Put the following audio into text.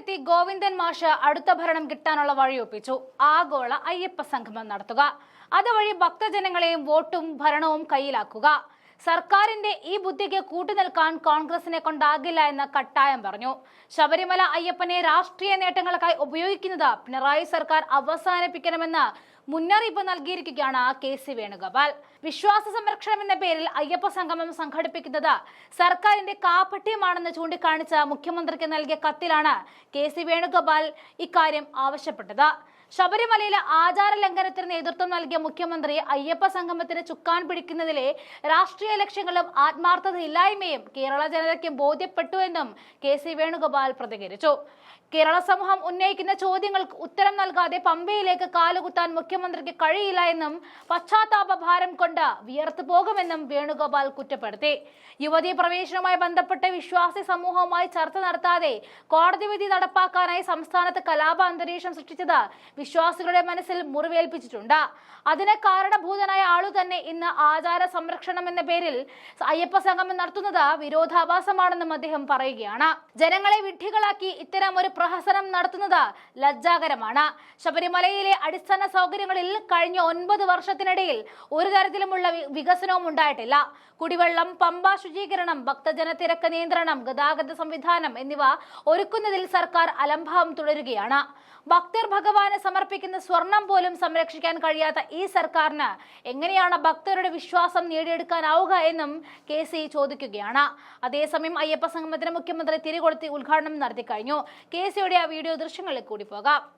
ശബരിമലയിലെത്തി ഗോവിന്ദൻ മാഷ് അടുത്ത ഭരണം കിട്ടാനുള്ള വഴിയൊപ്പിച്ചു. ആഗോള അയ്യപ്പ സംഗമം നടത്തുക. അതുവഴി ഭക്തജനങ്ങളെയും വോട്ടും ഭരണവും കയ്യിലാക്കുക. സർക്കാരിന്റെ ഈ ബുദ്ധിക്ക് കൂട്ടുനിൽക്കാൻ കോൺഗ്രസിനെ കൊണ്ടാകില്ല എന്ന് കട്ടായം പറഞ്ഞു. ശബരിമല അയ്യപ്പനെ രാഷ്ട്രീയ നേട്ടങ്ങൾക്കായി ഉപയോഗിക്കുന്നത് പിണറായി സർക്കാർ അവസാനിപ്പിക്കണമെന്ന് മുന്നറിയിപ്പ് നൽകിയിരിക്കുകയാണ് കെ സി വേണുഗോപാൽ. വിശ്വാസ സംരക്ഷണം എന്ന പേരിൽ അയ്യപ്പ സംഗമം സംഘടിപ്പിക്കുന്നത് സർക്കാരിന്റെ കാപട്യമാണെന്ന് ചൂണ്ടിക്കാണിച്ച മുഖ്യമന്ത്രിക്ക് നൽകിയ കത്തിലാണ് കെ സി വേണുഗോപാൽ ഇക്കാര്യം ആവശ്യപ്പെട്ടത്. ശബരിമലയിലെ ആചാര ലംഘനത്തിന് നേതൃത്വം നൽകിയ മുഖ്യമന്ത്രി അയ്യപ്പ സംഗമത്തിന് ചുക്കാൻ പിടിക്കുന്നതിലെ രാഷ്ട്രീയ ലക്ഷ്യങ്ങളും ആത്മാർത്ഥതയില്ലായ്മയും കേരള ജനതയ്ക്ക് ബോധ്യപ്പെട്ടു എന്നും കെ സി വേണുഗോപാൽ പ്രതികരിച്ചു. കേരള സമൂഹം ഉന്നയിക്കുന്ന ചോദ്യങ്ങൾക്ക് ഉത്തരം നൽകാതെ പമ്പയിലേക്ക് കാലുകുത്താൻ മുഖ്യമന്ത്രിക്ക് കഴിയില്ല എന്നും പശ്ചാത്താപ ഭാരം കൊണ്ട് വിയർത്തു പോകുമെന്നും വേണുഗോപാൽ കുറ്റപ്പെടുത്തി. യുവതീ പ്രവേശനവുമായി ബന്ധപ്പെട്ട് വിശ്വാസി സമൂഹവുമായി ചർച്ച നടത്താതെ കോടതി വിധി നടപ്പാക്കാനായി സംസ്ഥാനത്ത് കലാപ അന്തരീക്ഷം സൃഷ്ടിച്ചത് വിശ്വാസികളുടെ മനസ്സിൽ മുറിവേൽപ്പിച്ചിട്ടുണ്ട്. അതിന് കാരണഭൂതനായ ആളു തന്നെ ഇന്ന് ആചാര സംരക്ഷണം എന്ന പേരിൽ അയ്യപ്പ സംഗമം നടത്തുന്നത് വിരോധാഭാസമാണെന്നും അദ്ദേഹം പറയുകയാണ്. ജനങ്ങളെ വിഡ്ഢികളാക്കി ഇത്തരം ഒരു പ്രഹസനം നടത്തുന്നത് ലജ്ജാകരമാണ്. ശബരിമലയിലെ അടിസ്ഥാന സൗകര്യങ്ങളിൽ കഴിഞ്ഞ ഒൻപത് വർഷത്തിനിടയിൽ ഒരു തരത്തിലുമുള്ള വികസനവും ഉണ്ടായിട്ടില്ല. കുടിവെള്ളം പമ്പ ശുചീകരണം ഭക്തജന തിരക്ക് നിയന്ത്രണം ഗതാഗത സംവിധാനം എന്നിവ ഒരുക്കുന്നതിൽ സർക്കാർ അലംഭാവം തുടരുകയാണ്. ഭക്തർ ഭഗവാന് സമർപ്പിക്കുന്ന സ്വർണം പോലും സംരക്ഷിക്കാൻ കഴിയാത്ത ഈ സർക്കാരിന് എങ്ങനെയാണ് ഭക്തരുടെ വിശ്വാസം നേടിയെടുക്കാനാവുക എന്നും കെ സി ചോദിക്കുകയാണ്. അതേസമയം അയ്യപ്പ സംഗമത്തിന് മുഖ്യമന്ത്രി തിരികൊളുത്തി ഉദ്ഘാടനം നടത്തി കഴിഞ്ഞു കെ സിയുടെ ആ വീഡിയോ ദൃശ്യങ്ങളിൽ കൂടി പോകാം.